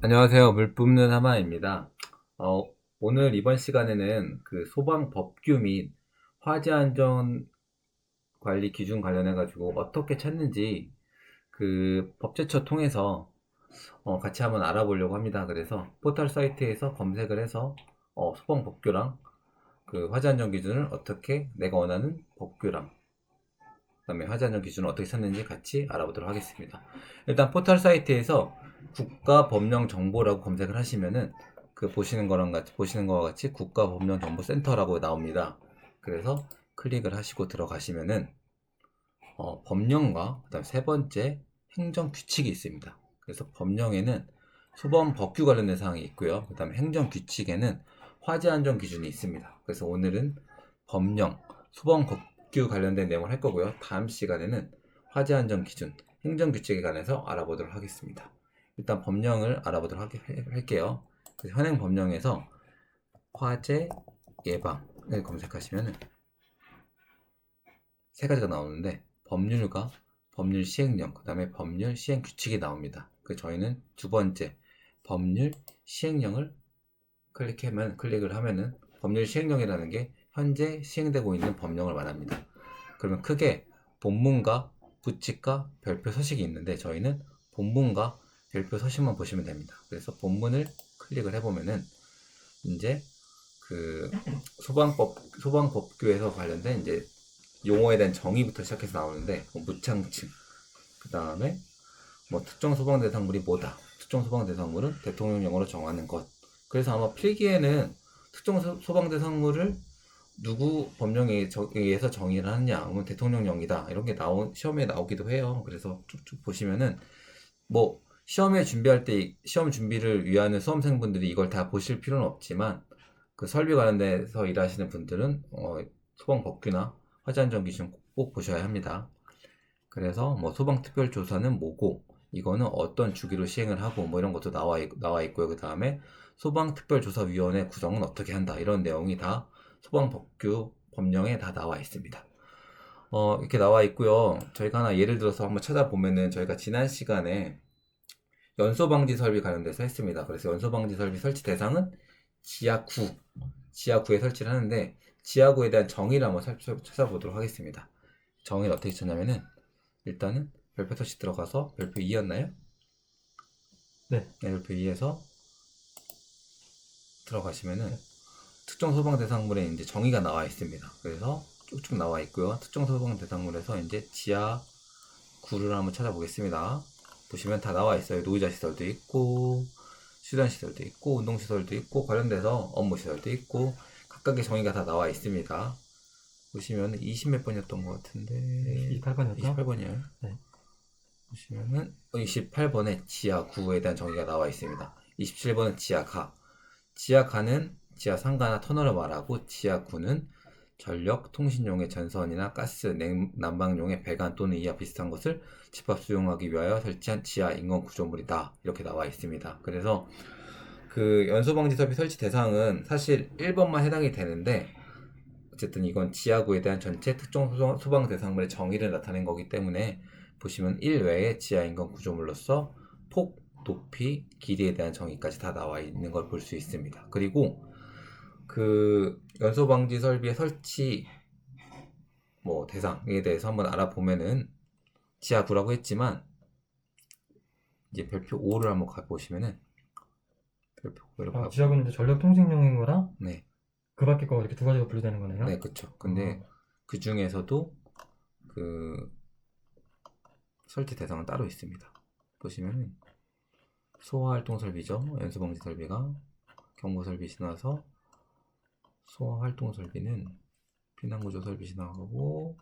안녕하세요. 물 뿜는 하마입니다. 어, 오늘 이번 시간에는 그 소방 법규 및 화재 안전 관리 기준 관련해 가지고 어떻게 찾는지 그 법제처 통해서 어, 같이 한번 알아보려고 합니다. 그래서 포털 사이트에서 검색을 해서 어, 소방 법규랑 그 화재 안전 기준을 어떻게 내가 원하는 법규랑 그다음에 화재 안전 기준을 어떻게 찾는지 같이 알아보도록 하겠습니다. 일단 포털 사이트에서 국가 법령 정보라고 검색을 하시면은 그 보시는 거랑 같이 보시는 거와 같이 국가 법령 정보 센터라고 나옵니다. 그래서 클릭을 하시고 들어가시면은 어, 법령과 그다음 세 번째 행정 규칙이 있습니다. 그래서 법령에는 소방 법규 관련된 사항이 있고요. 그다음에 행정 규칙에는 화재 안전 기준이 있습니다. 그래서 오늘은 법령, 소방 법규 관련된 내용을 할 거고요. 다음 시간에는 화재 안전 기준, 행정 규칙에 관해서 알아보도록 하겠습니다. 일단 법령을 알아보도록 하- 할게요. 현행 법령에서 화재 예방을 검색하시면은 세 가지가 나오는데 법률과 법률 시행령, 그 다음에 법률 시행 규칙이 나옵니다. 그 저희는 두 번째 법률 시행령을 클릭하면 클릭을 하면은 법률 시행령이라는 게 현재 시행되고 있는 법령을 말합니다. 그러면 크게 본문과 부칙과 별표 서식이 있는데 저희는 본문과 별표 서식만 보시면 됩니다. 그래서 본문을 클릭을 해보면은 이제 그 소방법 소방법규에서 관련된 이제 용어에 대한 정의부터 시작해서 나오는데 뭐 무창층 그 다음에 뭐 특정 소방 대상물이 뭐다. 특정 소방 대상물은 대통령령으로 정하는 것. 그래서 아마 필기에는 특정 소- 소방 대상물을 누구 법령에 저- 의해서 정의를 하느냐. 그러면 대통령령이다. 이런 게 나오 시험에 나오기도 해요. 그래서 쭉쭉 보시면은 뭐 시험에 준비할 때 시험 준비를 위하는 수험생분들이 이걸 다 보실 필요는 없지만 그 설비 관련돼서 일하시는 분들은 어, 소방 법규나 화재 안전 기준 꼭 보셔야 합니다. 그래서 뭐 소방 특별 조사는 뭐고 이거는 어떤 주기로 시행을 하고 뭐 이런 것도 나와 있, 나와 있고요. 그 다음에 소방 특별 조사 위원회 구성은 어떻게 한다 이런 내용이 다 소방 법규 법령에 다 나와 있습니다. 어, 이렇게 나와 있고요. 저희가 하나 예를 들어서 한번 찾아보면은 저희가 지난 시간에 연소방지 설비 관련돼서 했습니다. 그래서 연소방지 설비 설치 대상은 지하9, 지하9에 설치를 하는데 지하9에 대한 정의를 한번 살- 찾아보도록 하겠습니다. 정의를 어떻게 찾냐면은 일단은 별표 서식 들어가서 별표 2였나요? 네. 별표 2에서 들어가시면은 특정 소방 대상물에 이제 정의가 나와 있습니다. 그래서 쭉쭉 나와 있고요. 특정 소방 대상물에서 이제 지하 9를 한번 찾아보겠습니다. 보시면 다 나와 있어요. 노이자 시설도 있고, 수련 시설도 있고, 운동 시설도 있고, 관련돼서 업무 시설도 있고, 각각의 정의가 다 나와 있습니다. 보시면 20몇 번이었던 것 같은데, 28번이었죠? 28번이에요. 네. 보시면은 28번에 지하 9에 대한 정의가 나와 있습니다. 27번은 지하 가. 지하 가는 지하 상가나 터널을 말하고 지하 9는 전력, 통신용의 전선이나 가스, 냉, 난방용의 배관 또는 이와 비슷한 것을 집합 수용하기 위하여 설치한 지하 인건 구조물이다. 이렇게 나와 있습니다. 그래서 그 연소방지 설비 설치 대상은 사실 1번만 해당이 되는데 어쨌든 이건 지하구에 대한 전체 특정 소방- 대상물의 정의를 나타낸 거기 때문에 보시면 1 외에 지하 인건 구조물로서 폭, 높이, 길이에 대한 정의까지 다 나와 있는 걸 볼 수 있습니다. 그리고 그 연소 방지 설비의 설치 뭐 대상에 대해서 한번 알아보면은 지하 9라고 했지만 이제 별표 5를 한번 가 보시면은 별표 5를 아, 가 지하구는 이제 전력 통신용인 거랑 네. 그 밖에 거 이렇게 두 가지가 분류되는 거네요. 네, 그쵸. 근데 어. 그 중에서도 그 설치 대상은 따로 있습니다. 보시면은 소화활동 설비죠. 연수방지 설비가 경보 설비 지나서 소화활동 설비는 피난구조 설비 지나가고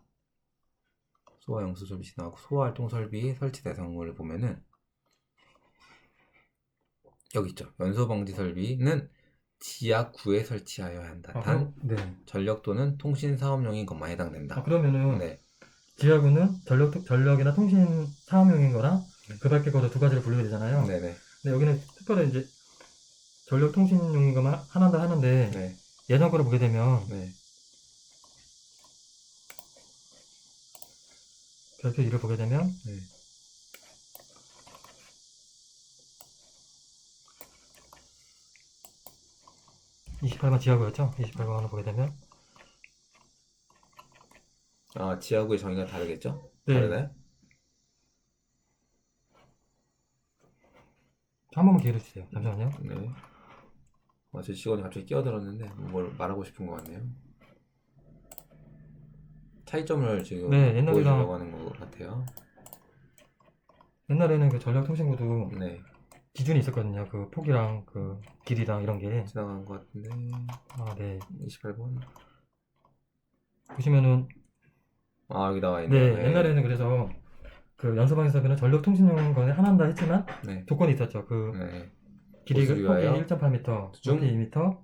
소화영수 설비 지나가고 소화활동 설비 설치 대상물을 보면은 여기 있죠. 연소 방지 설비는 지하 9에 설치하여야 한다. 아, 단 네. 전력 또는 통신 사업용인 것만 해당된다. 아, 그러면은 네, 지하구는 전력, 전력이나 통신 사업용인 거랑 네. 그 밖에 거도 두 가지로 분류가 되잖아요. 네네, 근데 여기는 특별히 이제 전력 통신용인 것만 하나다 하는데 네, 예전 거를 보게 되면 네. 별표 2를 보게 되면 네. 이십팔번 지하구였죠? 그렇죠? 28번을 보게 되면 아 지하구의 정의가 다르겠죠? 네. 다르나요? 한 번만 기회를 주세요. 잠시만요. 네. 어, 제 직원이 갑자기 끼어들었는데 뭘 말하고 싶은 것 같네요. 차이점을 지금 네, 옛날이랑- 보여주려고 하는 것 같아요. 옛날에는 그 전력통신구도 네, 기준이 있었거든요. 그 폭이랑 그 길이랑 이런 게. 지나간 것 같은데 아, 네. 28번. 보시면은 아 여기 나와 네, 있네요. 옛날에는 그래서 그 연소방에서는 전력 통신용건에 하나한다 했지만 네, 조건이 있었죠. 그 네. 길이가 폭이 와요. 1.8m, 중. 높이 2m,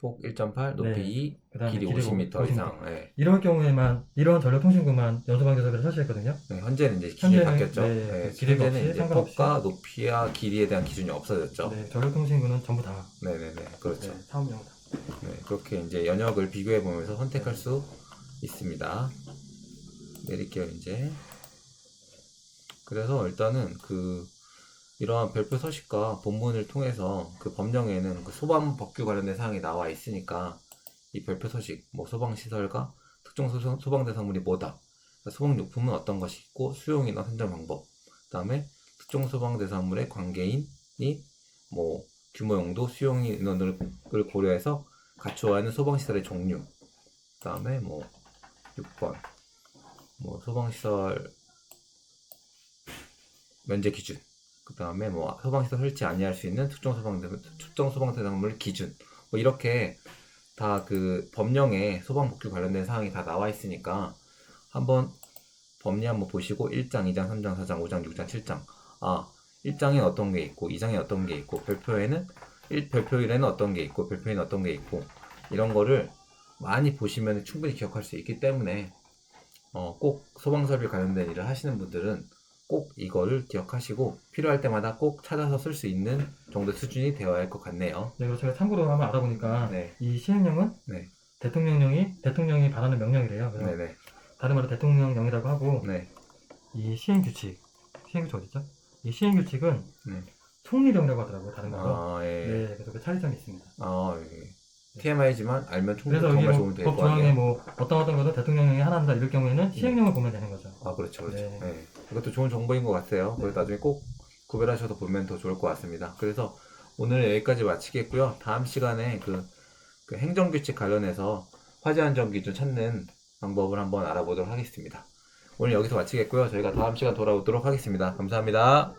폭 1.8, 높이 네. 2, 그다음에 길이 길이 50m 50m. 이상. 네. 이럴 경우에만 이런 전력통신구만 연소방에서 설치했거든요. 네, 현재는 이제 기준이 현재는, 바뀌었죠. 네, 네, 그 길이가 현재는 없이 이제 상관없이. 폭과 높이와 길이에 대한 기준이 없어졌죠. 네, 전력통신구는 전부 다 네, 네, 네, 그렇죠. 네, 사업용 다. 네, 그렇게 이제 연역을 비교해 보면서 선택할 수 있습니다. 내릴게요, 이제. 그래서 일단은 그 이러한 별표 서식과 본문을 통해서 그 법령에는 그 소방 법규 관련된 사항이 나와 있으니까 이 별표 서식, 뭐 소방 시설과 특정 소방, 소방 대상물이 뭐다. 그러니까 소방 용품은 어떤 것이 있고 수용이나 선정 방법. 그다음에 특정 소방 대상물의 관계인이 뭐 규모 용도, 수용 인원을 고려해서 갖추어야 하는 소방 시설의 종류. 그 다음에 뭐, 6번. 뭐, 소방 시설 면제 기준. 그 다음에 뭐, 소방시설 설치 아니할 수 있는 특정 소방대, 특정 소방대상물 기준. 뭐, 이렇게 다 그 법령에 소방복귀 관련된 사항이 다 나와 있으니까 한번 법리 한번 보시고 1장, 2장, 3장, 4장, 5장, 6장, 7장. 아, 1장에 어떤 게 있고, 2장에 어떤 게 있고, 별표에는 1, 별표 1에는 어떤 게 있고, 별표에는 어떤 게 있고, 이런 거를 많이 보시면 충분히 기억할 수 있기 때문에, 어, 꼭 소방설비 관련된 일을 하시는 분들은 꼭 이거를 기억하시고, 필요할 때마다 꼭 찾아서 쓸 수 있는 정도 수준이 되어야 할 것 같네요. 네, 그리고 제가 참고로 한번 알아보니까 네. 이 시행령은 네. 대통령령이 대통령이 발하는 명령이래요. 그래서 네네. 다른 말로 대통령령이라고 하고 네. 이 시행 규칙, 시행 규칙 어디죠? 이 시행 규칙은 네. 총리령이라고 하더라고요. 다른 말로. 아, 예. 네, 그래서 그 차이점이 있습니다. 아, 예. TMI지만 알면 충분히 그래서 여기 정말 뭐 좋은 법 될거 조항에 아니에요? 뭐 어떤 어떤 것은 대통령령이 하나 한다 이럴 경우에는 시행령을 보면 되는 거죠. 아, 그렇죠, 그렇죠. 네. 네. 이것도 좋은 정보인 것 같아요. 그래서 나중에 꼭 구별하셔서 보면 더 좋을 것 같습니다. 그래서 오늘 여기까지 마치겠고요. 다음 시간에 그, 그 행정규칙 관련해서 화재 안전 기준 찾는 방법을 한번 알아보도록 하겠습니다. 오늘 여기서 마치겠고요. 저희가 다음 시간 돌아오도록 하겠습니다. 감사합니다.